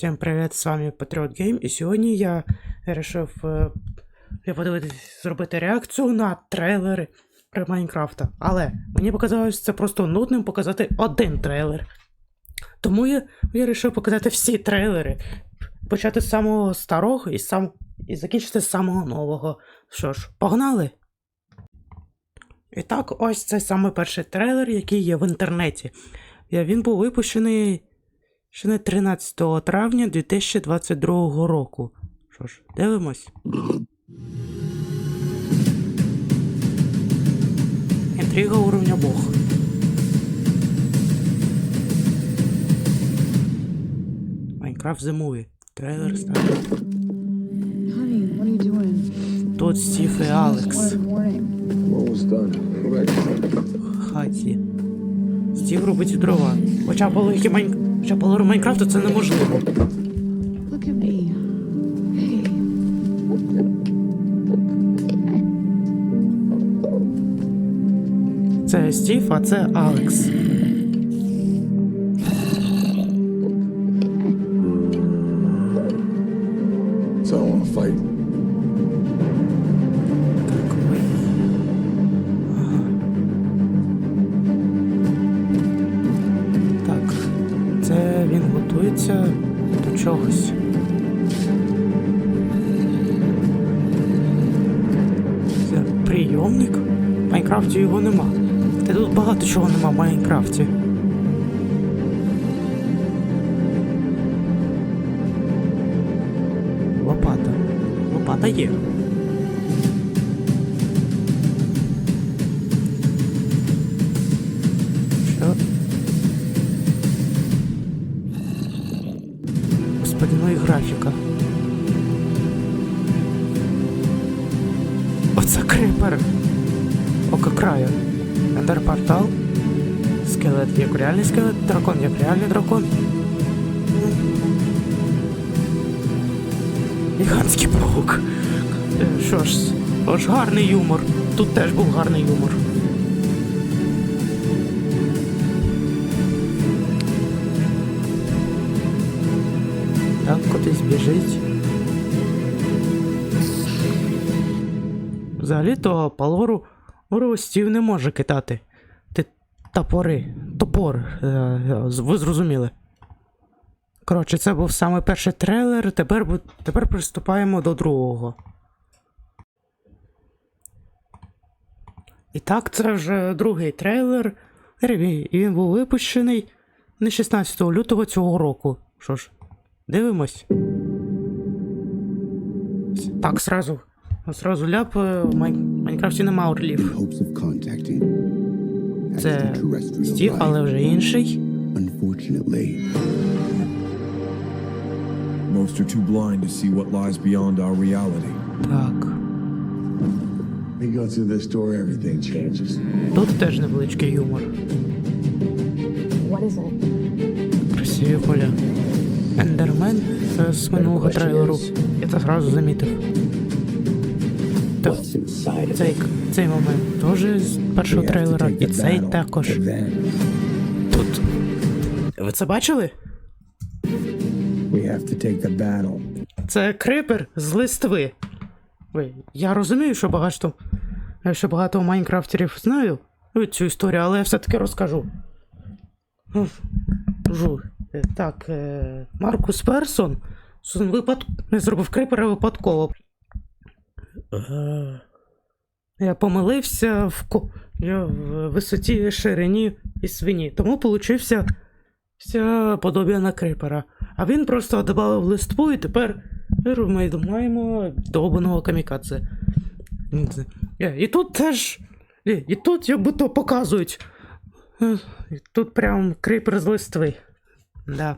Всім привіт, з вами Patriot Game, і сьогодні я вирішив я подивитись, зробити реакцію на трейлери про Майнкрафта. Але мені показалось це просто нудним показати один трейлер. Тому я вирішив показати всі трейлери. Почати з самого старого і, сам, і закінчити з самого нового. Що ж, погнали! І так, ось це саме перший трейлер, який є в інтернеті. Він був випущений ще не 13 травня 2022 року. Що ж, дивимось. Інтрига уровня Бог. Майнкрафт The Movie. Трейлер doing? Тут Стів і Алекс. В хаті. Стів робить дрова. Хоча по логіки Майн... Хоча по лору Майнкрафту це неможливо. Це Стів, а це Алекс. Прийомник? В Майнкрафті його нема. Та тут багато чого нема в Майнкрафті. Лопата. Лопата є. Що? Ну графіка. Оце крипер. Краю. Ендер портал. Скелет як реальний скелет, дракон як реальний дракон. Гігантський паук. Що ж, ось гарний юмор. Тут теж був гарний юмор. Так, кудись біжить. Взагалі-то палору Ору Стів не може кидати. Ти топори. Топор. е, е, Ви зрозуміли. Коротше, це був саме перший трейлер. Тепер, тепер приступаємо до другого. І так, це вже другий трейлер. І він був випущений не 16 лютого цього року. Що ж, дивимось. Так, сразу. Сразу ляп. е, В Майн... Майнкрафті нема орлів. Це Стів, але вже інший. Most are too blind to see what lies beyond our reality. Так. We go through this door, everything changes. Тут теж невеличкий юмор. what is it? Красиві поля. Ендермен з минулого трейлеру. Я це зразу замітив. То, цей, цей момент теж з першого трейлера, і цей також. Тут. Ви це бачили? Це крипер з листви. Ви, я розумію, що багато, що багато майнкрафтерів знаю цю історію, але я все-таки розкажу. Жу. Е, Так, е, Маркус Персон випад... зробив крипера випадково. Е, Я помилився в, я в висоті ширині і свині, тому получився вся подобія на крипера. А він просто додав листву і тепер ми маємо довбаного камікадзе. Е, І тут теж. І, і тут як будто показують. Е, і Тут прям крипер з листви. Да.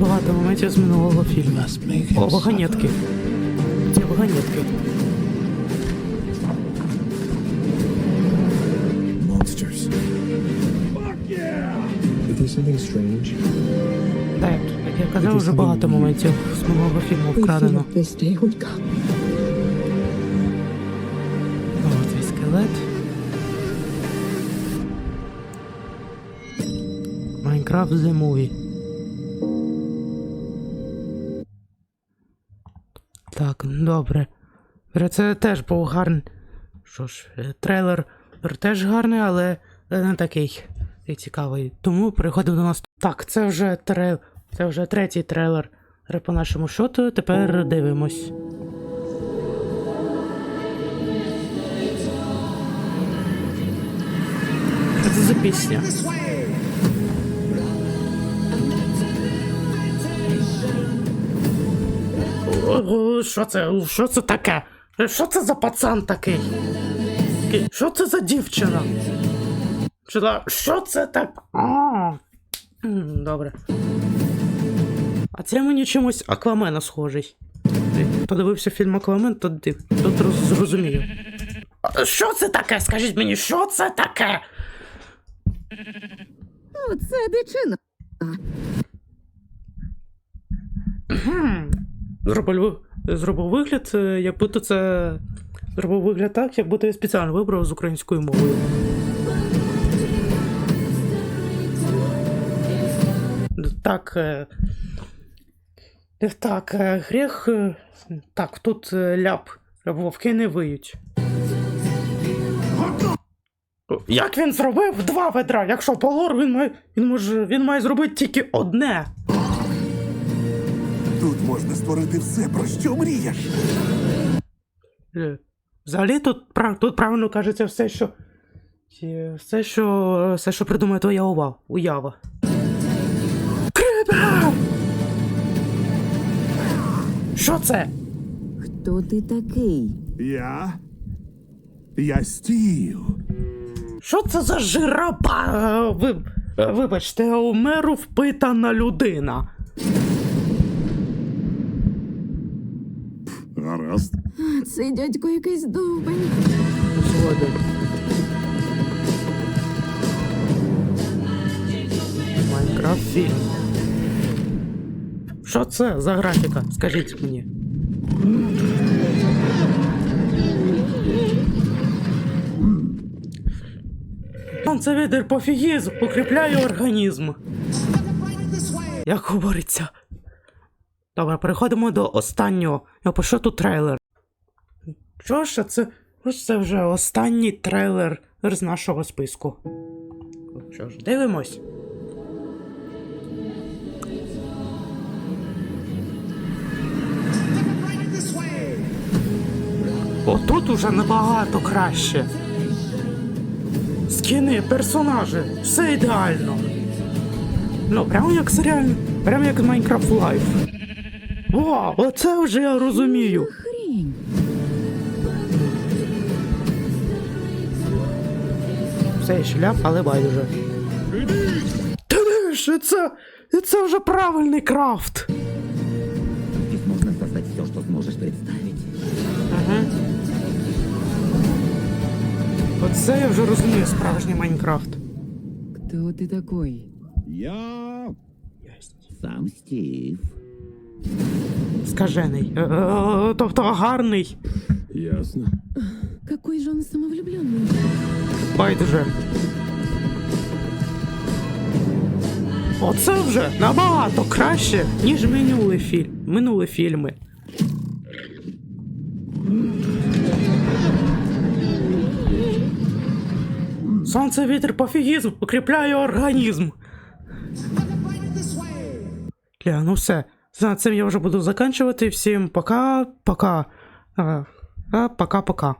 Багато моментів з минулого фільму. О, вагонетки. Це вагонетки. Monsters. Is there something strange? Так, як я казав, вже багато моментів з минулого фільму вкрадено. figured this day would come. О, цей скелет. Minecraft The Movie. Так, добре. Це теж був гарний. Що ж, е, трейлер теж гарний, але не такий і цікавий. Тому переходимо до нас. Так, це вже трейлер. Це вже третій трейлер по нашому шоту. Тепер дивимось. Це за пісня? Що це? Що це таке? Що це за пацан такий? Що це за дівчина? Що, це так? Добре. А це мені чимось Аквамена схожий. Ти Подивився фільм Аквамен, то тут роз- зрозумію. Що це таке? Скажіть мені, що це таке? Оце дичина. Зробив, зробив вигляд, е, як будто це. Зробив вигляд так, як будто я спеціально вибрав з українською мовою. Так. е, Так, е, гріх. е, Так, тут ляп. Вовки не виють. Як він зробив два ведра? Якщо полор, він має. Він може. Він має зробити тільки одне. Тут можна створити все, про що мрієш. Е, Взагалі тут, прав, тут правильно кажеться все, що. е, Все, що. Все, що придумає твоя уява. уява. Крипер! Що це? Хто ти такий? Я. Я стів. Що це за жираба? Е, Ви, вибачте, у меру впитана людина. Гаразд. Цей дядько якийсь довбень. Згоден. Майнкрафт фільм. Що це за графіка? Скажіть мені. Сонцевідер пофігізм укріпляє організм. Як говориться. Добре, переходимо до останнього. Я пишу тут трейлер. Що ж це? Це вже останній трейлер з нашого списку. Що ж, дивимось. Отут уже набагато краще. Скіни, персонажі, все ідеально. Ну, прямо як серіально, прямо як Minecraft Live. О, оце вже я розумію. Хрінь. Все шляп, але байдуже. Ти дивиш, і це, це вже правильний крафт. Здесь можно создать все, что сможешь представить. Ага. Оце я вже розумію справжній Майнкрафт. Хто ти такий? Я. Сам Стив. Скажений. Е, е, тобто гарний. Ясно. Какой же он самовлюбленный. Байдуже. Оце вже набагато краще, ніж минулі фільм. Минулі фільми. Сонце вітер пофігізм укріпляє організм. Ля, ну все. За цим я вже буду заканчувати. Всім пока, пока. А, а, пока-пока.